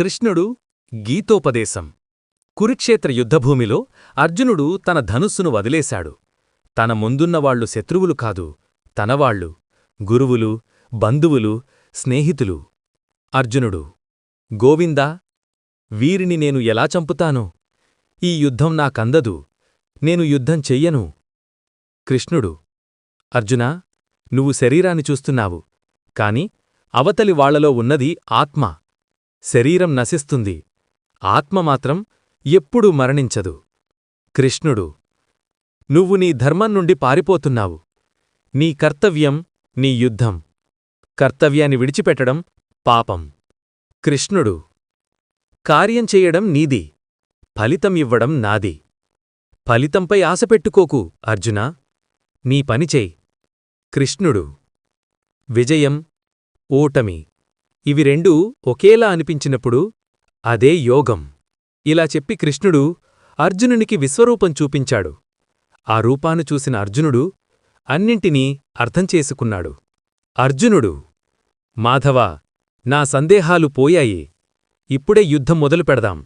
కృష్ణుడు గీతోపదేశం. కురుక్షేత్ర యుద్ధభూమిలో అర్జునుడు తన ధనుస్సును వదిలేశాడు. తన ముందున్నవాళ్ళు శత్రువులు కాదు తనవాళ్ళు గురువులు బంధువులు స్నేహితులు. అర్జునుడు గోవిందా వీరిని నేను ఎలా చంపుతాను? ఈ యుద్ధం నాకందదు నేను యుద్ధం చెయ్యను కృష్ణుడు అర్జునా నువ్వు శరీరాన్ని చూస్తున్నావు కాని అవతలి వాళ్ళలో ఉన్నది ఆత్మ. శరీరం నశిస్తుంది. ఆత్మ మాత్రం ఎప్పుడూ మరణించదు. కృష్ణుడు నువ్వు నీ ధర్మం నుండి పారిపోతున్నావు. నీ కర్తవ్యం నీ యుద్ధం. కర్తవ్యాన్ని విడిచిపెట్టడం పాపం. కృష్ణుడు కార్యం చెయ్యడం నీది. ఫలితం ఇవ్వడం నాది. ఫలితంపై ఆశపెట్టుకోకు అర్జునా. నీ పనిచేయి కృష్ణుడు విజయం ఓటమి. ఇవి రెండూ ఒకేలా అనిపించినప్పుడు అదే యోగం. ఇలా చెప్పి కృష్ణుడు అర్జునునికి విశ్వరూపం చూపించాడు. ఆ రూపాను చూసిన అర్జునుడు అన్నింటినీ అర్థం చేసుకున్నాడు. అర్జునుడు మాధవా నా సందేహాలు పోయాయి. ఇప్పుడే యుద్ధం మొదలు పెడదాం